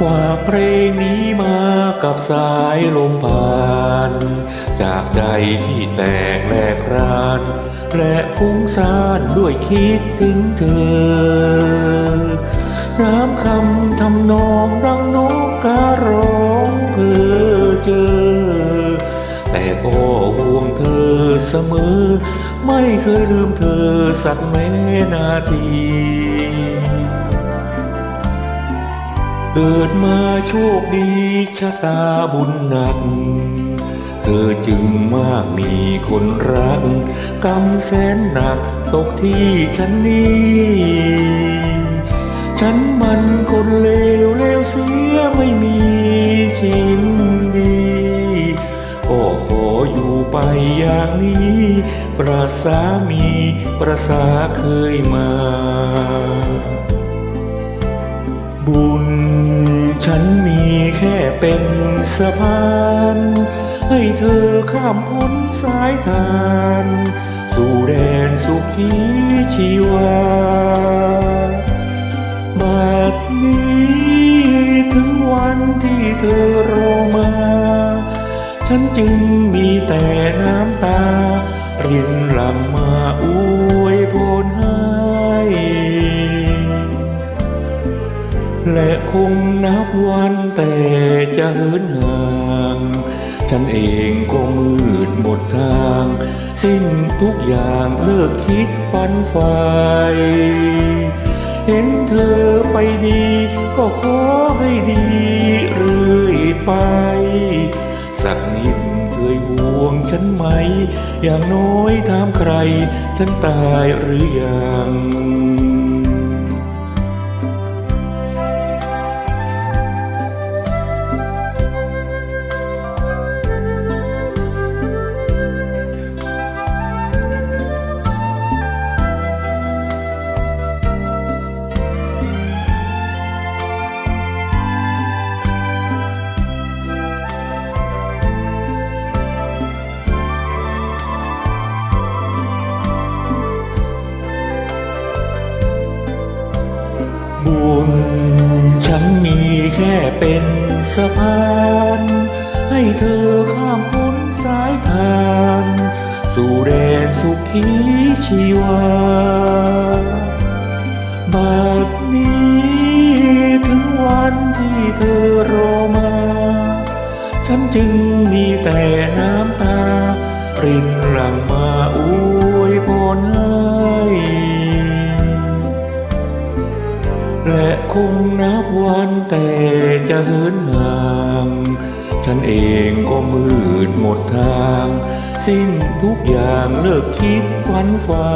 ฝากเพลงนี้มากับสายลมผ่าน จากใจที่แตกแหลกราน และฟุ้งซ่านด้วยคิดถึงเธอ น้ำคำทำนองดังนกการ้องเพื่อเจอ แต่ก็ห่วงเธอเสมอ ไม่เคยลืมเธอสักแม้นาที เกิดมาโชคดีชะตาบุญหนัก เธอจึงมากมีคนรักกรรมแสนหนักตกที่ฉันนี้ ฉันมันคนเลวเลวเสียไม่มีชิ้นดีก็ขออยู่ไปอย่างนี้ ประสามีประสาเคยมา บุญฉันมีแค่เป็นสะพาน ให้เธอข้ามพ้นสายทาน สู่แดนสุขีชีวาบัดนี้ถึงวันที่เธอรอมา ฉันจึงมีแต่น้ำตา และคงนับวันแต่จะเหินห่าง ฉันเองก็มืดหมดทาง สิ้นทุกอย่างเลิกคิดฝันใฝ่เห็นเธอไปดี ก็ขอให้ดีเรื่อยไป สักนิดเคยห่วงฉันไหม อย่างน้อยถามใคร ฉันตายหรือยัง ญ ฉันมีแค่เป็นสะพาน ให้เธอข้ามพ้นสายทานสู่แดนสุขีชีวาบัดนี้ถึงวันที่เธอรอมา ฉันจึงมีแต่น้ำตารินหลั่งมา และคงนับวันแต่จะเหินห่าง ฉันเองก็มืดหมดทาง สิ้นทุกอย่างเลิกคิดฝันใฝ่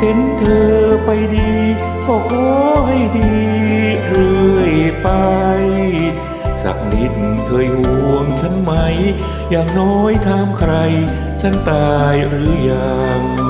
เห็นเธอไปดีก็ขอให้ดีเรื่อยไป สักนิดเคยห่วงฉันไหม อย่างน้อยถามใคร ฉันตายหรือยัง